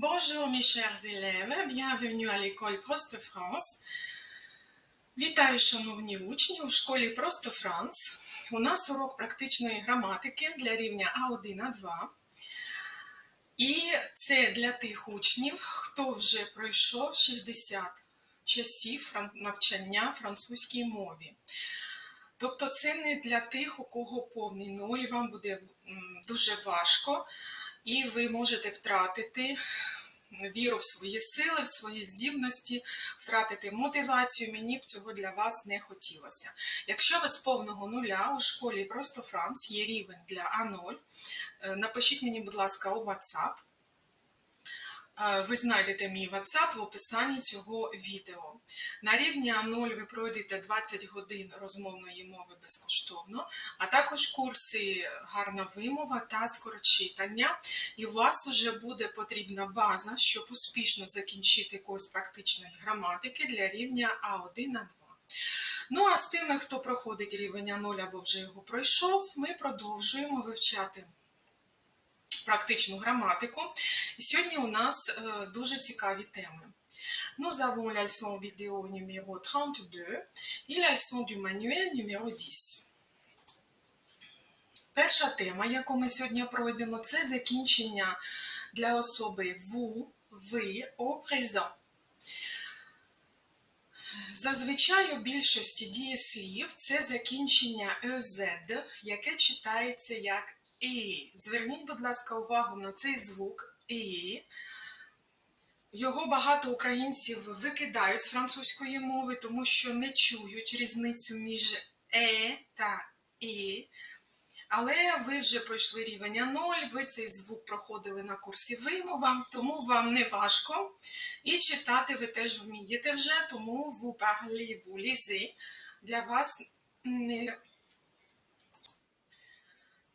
Bonjour mes chers élèves, bienvenue à l'école Просто France. Вітаю, шановні учні, у школі Просто Франц. У нас урок практичної граматики для рівня А1 А2. І це для тих учнів, хто вже пройшов 60 часів навчання французькій мові. Тобто це не для тих, у кого повний ноль, вам буде дуже важко, і ви можете втратити віру в свої сили, в свої здібності, втратити мотивацію. Мені б цього для вас не хотілося. Якщо ви з повного нуля у школі просто Франц є рівень для А0, е, напишіть мені, будь ласка, у WhatsApp. Ви знайдете мій WhatsApp в описанні цього відео. На рівні А0 ви пройдете 20 годин розмовної мови безкоштовно, а також курси гарна вимова та скорочитання. І у вас вже буде потрібна база, щоб успішно закінчити курс практичної граматики для рівня А1 А2. Ну а з тими, хто проходить рівень А0 або вже його пройшов, ми продовжуємо вивчати практичну граматику. Сьогодні у нас е, дуже цікаві теми. Nous avons la leçon vidéo numéro 32 et la leçon du manuel numéro 10. Перша тема, яку ми сьогодні пройдемо, це закінчення для особи vous, ви, au présent. Зазвичай у більшості дієслів це закінчення «ez», яке читається як «і». Зверніть, будь ласка, увагу на цей звук «і». Його багато українців викидають з французької мови, тому що не чують різницю між е та і. Але ви вже пройшли рівень А0, ви цей звук проходили на курсі вимова, тому вам не важко. І читати ви теж вмієте вже, тому vous parlez, vous lisez. Для вас не,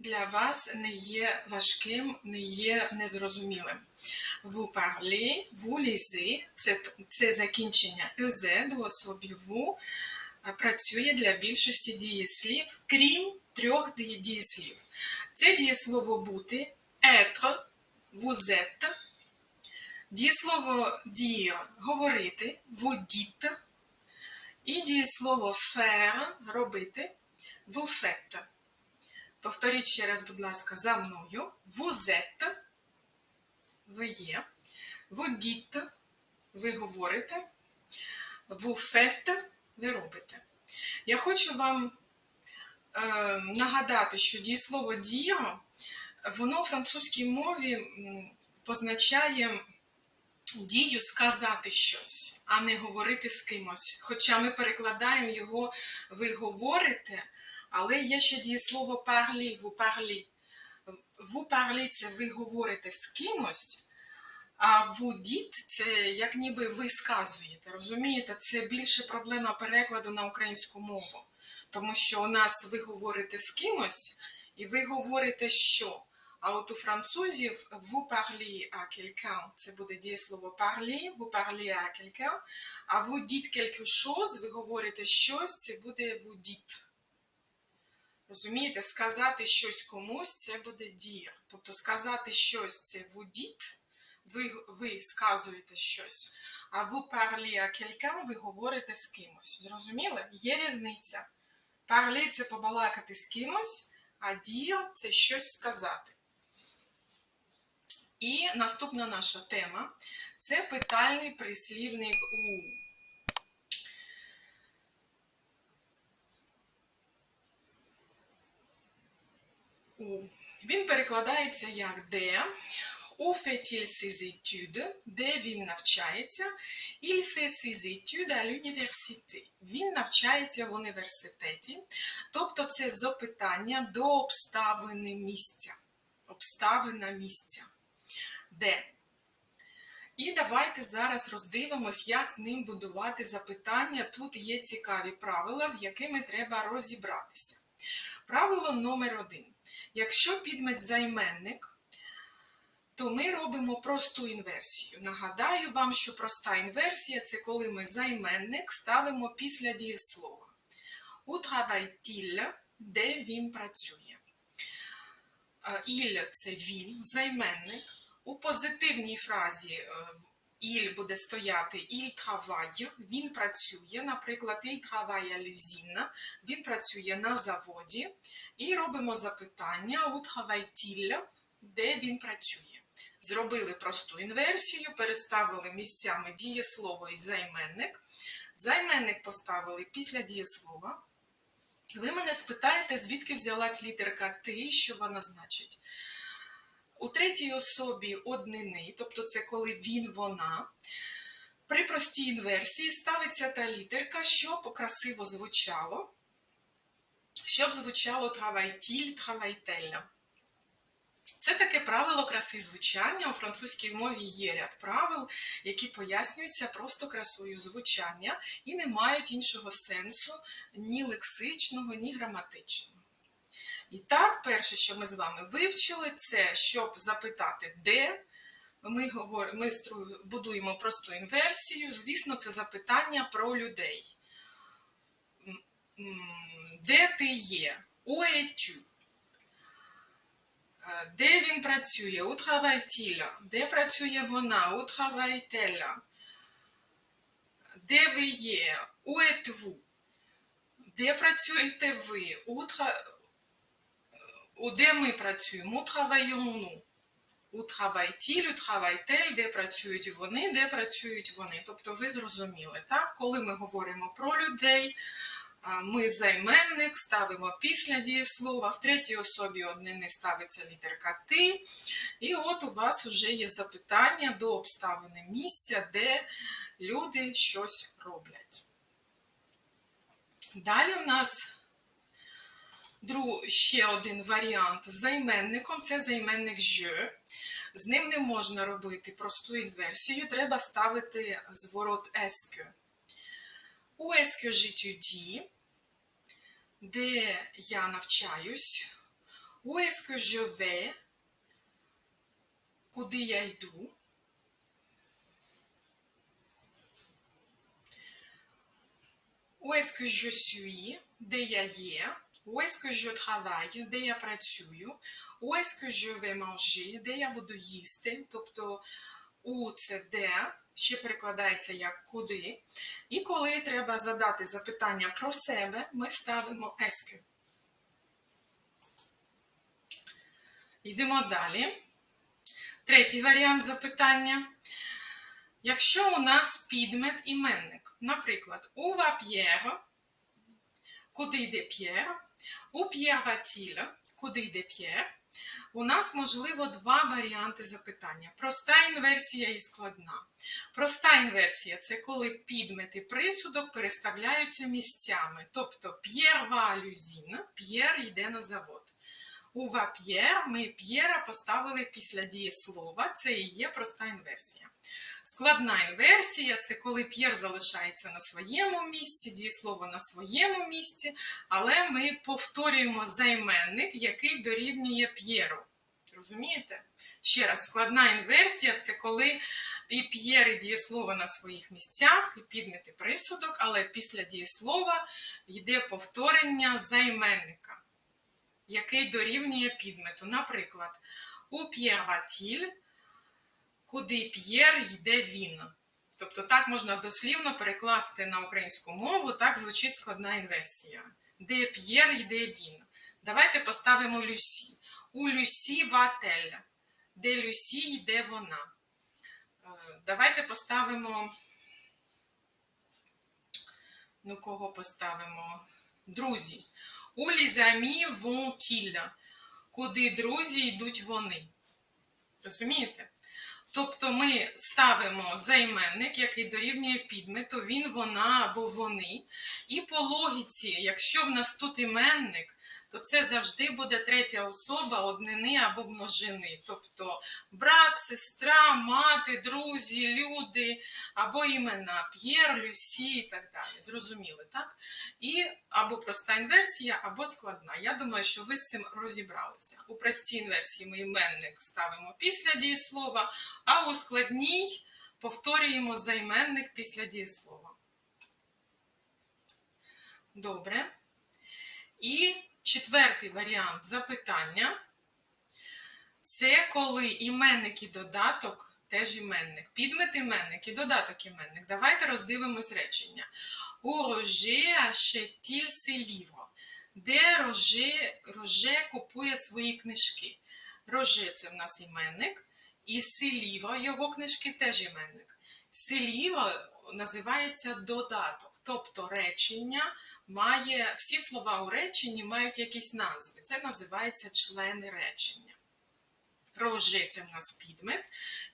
для вас не є важким, не є незрозумілим. Vous parlez, vous lisez, це, це закінчення «ез» до особі «vous» працює для більшості дієслів, крім трьох дієслів. Це дієслово бути, être, vous дієслово dire – говорити, vous і дієслово faire – робити, vous faites. Повторіть ще раз, будь ласка, за мною. Êtes, ви є. Dites, ви говорите. Faites, ви робите. Я хочу вам е, нагадати, що дієслово dire, воно у французькій мові позначає дію сказати щось, а не говорити з кимось. Хоча ми перекладаємо його ви говорите, але є ще дієслово parler, vous parlez. Vous parlez – це ви говорите з кимось, а vous dites – це як ніби ви сказуєте. Розумієте, це більше проблема перекладу на українську мову. Тому що у нас ви говорите з кимось, і ви говорите що. А от у французів vous parlez à quelqu'un – це буде дієслово parler, vous parlez à quelqu'un, а vous dites quelque chose – ви говорите щось, це буде vous dites. Розумієте, сказати щось комусь це буде дія. Тобто сказати щось це dites, ви, ви сказуєте щось. А parlez à quelqu'un, ви говорите з кимось. Зрозуміли? Є різниця. Parler – це побалакати з кимось, а dire – це щось сказати. І наступна наша тема це питальний прислівник у. У. Він перекладається як де. Où fait-il? Де він навчається? Il fait ses à l'université. Він навчається в університеті. Тобто це запитання до обставини місця. Обставина місця. Де? І давайте зараз роздивимось, як з ним будувати запитання. Тут є цікаві правила, з якими треба розібратися. Правило номер один. Якщо підмет займенник, то ми робимо просту інверсію. Нагадаю вам, що проста інверсія це коли ми займенник ставимо після дієслова. У travaille-t-il, де він працює. Е, Il – це він, займенник. У позитивній фразі «il» буде стояти «il travaille», він працює, наприклад, «il travaille à l'usine», він працює на заводі. І робимо запитання «où travaille-t-il», де він працює. Зробили просту інверсію, переставили місцями дієслово і займенник. Займенник поставили після дієслова. Ви мене спитаєте, звідки взялась літерка Ти що вона значить. У третій особі однини, тобто це коли він, вона, при простій інверсії ставиться та літерка, щоб красиво звучало, щоб звучало травайтіль, травайтелля. Це таке правило краси звучання. У французькій мові є ряд правил, які пояснюються просто красою звучання і не мають іншого сенсу ні лексичного, ні граматичного. І так, перше, що ми з вами вивчили, це щоб запитати, де. Ми говор... ми будуємо просту інверсію. Звісно, це запитання про людей. Де ти є? Es-tu? Е, Де він працює? У? Де працює вона? У? Де ви є? У êtes-vous? Де працюєте ви? У, де ми працюємо? У travaillons-nous? У travaille-t-il, у travaille-t-elle, де працюють вони, де працюють вони. Тобто ви зрозуміли, так? Коли ми говоримо про людей, ми займенник ставимо після дієслова, в третій особі однини ставиться літерка ти. І от у вас вже є запитання до обставини місця, де люди щось роблять. Далі у нас дру- ще один варіант з займенником це займенник je. З ним не можна робити просту інверсію, треба ставити зворот est-ce. Où est-ce j'étudie? Де я навчаюсь? Où est-ce je? Куди я йду? Où est-ce que je suis? Де я є? Où est-ce que je travaille? Де я працюю? Où est-ce que je vais manger? Де я буду їсти? Тобто у це де, ще перекладається як куди. І коли треба задати запитання про себе, ми ставимо est-ce. Йдемо далі. Третій варіант запитання. Якщо у нас підмет іменник, наприклад, у va куди йде П'єр, у П'єр va-t-il, куди йде П'єр, у нас можливо два варіанти запитання: проста інверсія і складна. Проста інверсія це коли підмет і присудок переставляються місцями. Тобто П'єр à П'єр йде на завод. У va П'єр ми П'єра поставили після дієслова, це і є проста інверсія. Складна інверсія це коли П'єр залишається на своєму місці, дієслово на своєму місці, але ми повторюємо займенник, який дорівнює П'єру. Розумієте? Ще раз, складна інверсія це коли і П'єр і дієслово на своїх місцях, і підмет і присудок, але після дієслова йде повторення займенника, який дорівнює підмету. Наприклад, у П'єр va-t-il, куди П'єр йде він. Тобто так можна дослівно перекласти на українську мову, так звучить складна інверсія. Де П'єр йде він. Давайте поставимо Люсі. У Люсі ватель. Де Люсі йде вона. Е, Давайте поставимо. Ну, кого поставимо? Друзі. У лізамі vont-ils. Куди друзі йдуть вони. Розумієте? Тобто ми ставимо займенник, який дорівнює підмету, він, вона або вони. І по логіці, якщо в нас тут іменник, то це завжди буде третя особа однини або множини. Тобто брат, сестра, мати, друзі, люди або імена П'єр, Люсі і так далі. Зрозуміли, так? І або проста інверсія, або складна. Я думаю, що ви з цим розібралися. У простій інверсії ми іменник ставимо після дієслова, а у складній повторюємо займенник після дієслова. Добре. І четвертий варіант запитання. Це коли іменник і додаток теж іменник. Підмет іменник і додаток іменник. Давайте роздивимось речення. У Роже ses livres? Де Роже, Роже купує свої книжки? Роже це в нас іменник, і селівро, його книжки теж іменник. Селівро називається додаток, тобто речення має, всі слова у реченні мають якісь назви. Це називається члени речення. Роже це в нас підмет,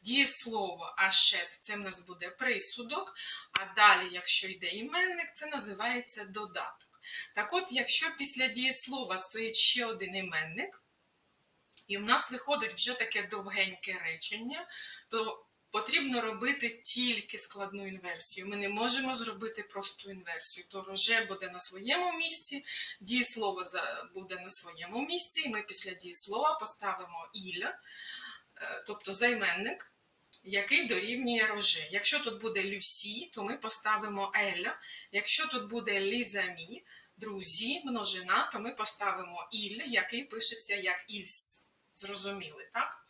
дієслово ашет це в нас буде присудок, а далі, якщо йде іменник, це називається додаток. Так от, якщо після дієслова стоїть ще один іменник, і в нас виходить вже таке довгеньке речення, то потрібно робити тільки складну інверсію. Ми не можемо зробити просту інверсію. То роже буде на своєму місці, дієслово буде на своєму місці, і ми після дієслова поставимо іля, е, тобто займенник, який дорівнює роже. Якщо тут буде люсі, то ми поставимо еля. Якщо тут буде лізамі, друзі, множина, то ми поставимо іль, який пишеться як ільс. Зрозуміли, так?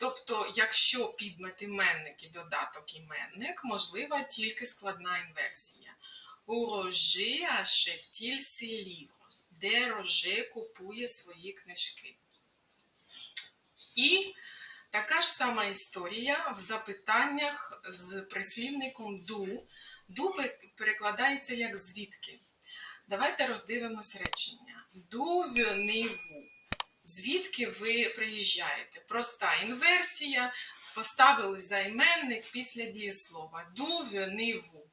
Тобто, якщо підмет іменник і додаток іменник, можлива тільки складна інверсія. У achète-t-il ses livres? Де Роже купує свої книжки. І така ж сама історія в запитаннях з прислівником ду. Ду перекладається як звідки. Давайте роздивимось речення. Ду venez-vous? Звідки ви приїжджаєте? Проста інверсія. Поставили займенник після дієслова. D'où venez-vous?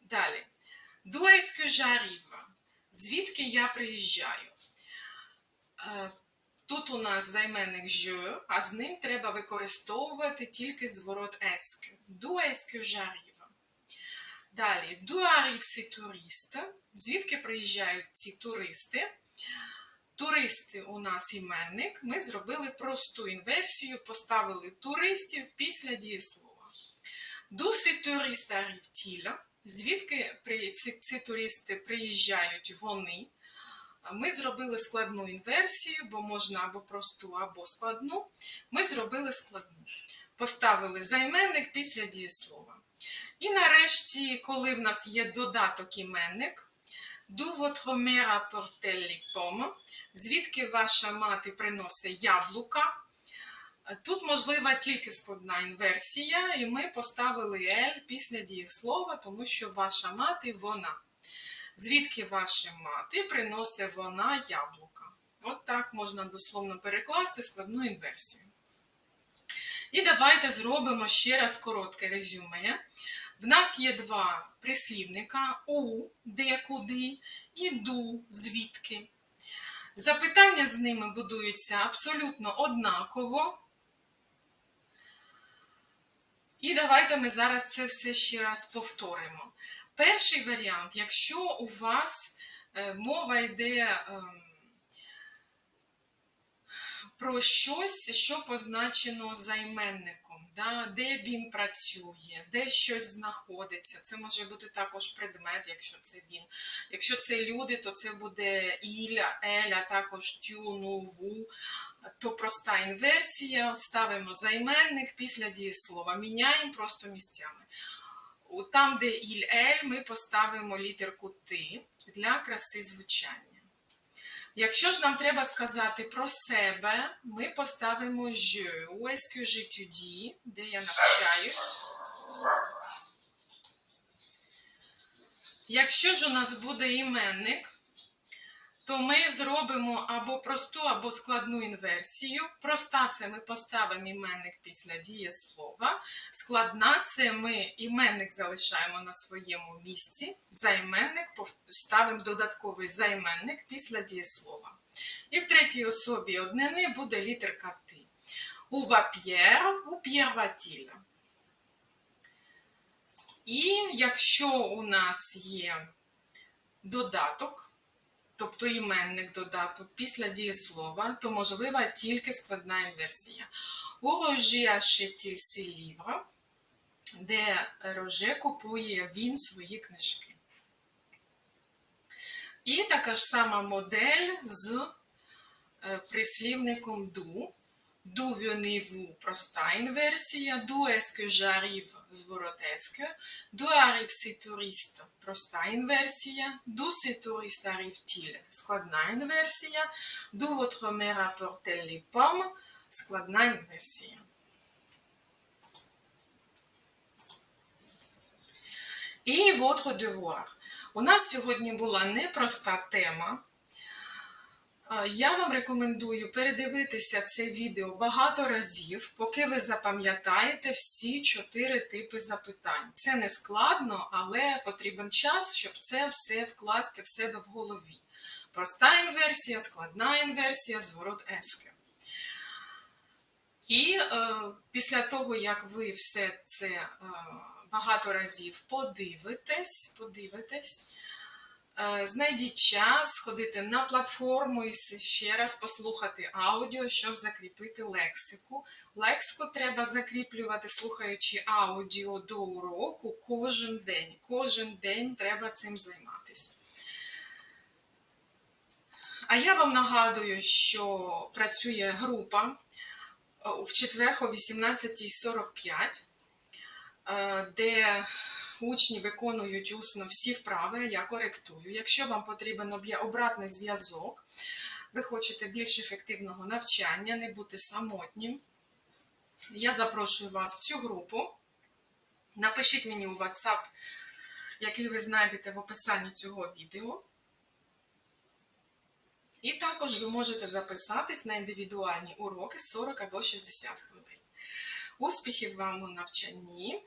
Далі. Est-ce j'arrive? Звідки я приїжджаю? Е, Тут у нас займенник je, а з ним треба використовувати тільки зворот que. D'où j'arrive? Далі. Arrivent ces touristes? Звідки приїжджають ці туристи? Туристи у нас іменник. Ми зробили просту інверсію, поставили туристів після дієслова. Ces touristes arrivent-ils? Звідки ці, туристи приїжджають вони? Ми зробили складну інверсію, бо можна або просту, або складну. Ми зробили складну. Поставили займенник після дієслова. І нарешті, коли в нас є додаток іменник, d'où votre mère pommes? Звідки ваша мати приносить яблука? Тут можлива тільки складна інверсія, і ми поставили «ель» після дієслова, тому що ваша мати вона. Звідки ваша мати приносить вона яблука? От так можна дословно перекласти складну інверсію. І давайте зробимо ще раз коротке резюме. В нас є два прислівника у, де, куди, і ду, звідки. Запитання з ними будуються абсолютно однаково. І давайте ми зараз це все ще раз повторимо. Перший варіант, якщо у вас е, мова йде ем, про щось, що позначено займенником, да, де він працює, де щось знаходиться. Це може бути також предмет, якщо це він. Якщо це люди, то це буде Іля, Еля, також тю, ну, ву. То проста інверсія, ставимо займенник після дієслова, міняємо просто місцями. Там, де іль ель, ми поставимо літерку ти для краси звучання. Якщо ж нам треба сказати про себе, ми поставимо je. Est-ce que j'étudie, де я навчаюсь. Якщо ж у нас буде іменник, то ми зробимо або просту, або складну інверсію. Проста це ми поставимо іменник після дієслова. Складна це ми іменник залишаємо на своєму місці. Займенник ставимо додатковий займенник після дієслова. І в третій особі однини буде літерка ти. У вап'єр, у п'єрватіля. І якщо у нас є додаток, тобто іменник додаток після дієслова, то можлива тільки складна інверсія. У Рожі achète-t-il ses livres, де Роже купує він свої книжки. І така ж сама модель з е, прислівником ду. D'où venez-vous – проста інверсія. D'où est-ce D'où arrive ces touristes – проста інверсія. Ces touristes arrivent-ils – складна інверсія. Mère apporte-t-elle les pommes – складна інверсія. І votre devoir. У нас сьогодні була непроста тема. Я вам рекомендую передивитися це відео багато разів, поки ви запам'ятаєте всі чотири типи запитань. Це не складно, але потрібен час, щоб це все вкласти в себе в голові. Проста інверсія, складна інверсія, зворот еске. І е, після того, як ви все це е, багато разів подивитесь, подивитесь, Знайдіть час сходити на платформу і ще раз послухати аудіо, щоб закріпити лексику. Лексику треба закріплювати, слухаючи аудіо до уроку кожен день. Кожен день треба цим займатися. А я вам нагадую, що працює група е, в четвер о 18.45, е, де учні виконують усно всі вправи, я коректую. Якщо вам потрібен обратний зв'язок, ви хочете більш ефективного навчання, не бути самотнім, я запрошую вас в цю групу. Напишіть мені у WhatsApp, який ви знайдете в описанні цього відео. І також ви можете записатись на індивідуальні уроки 40 або 60 хвилин. Успіхів вам у навчанні!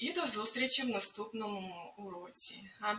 І до зустрічі в наступному уроці. А!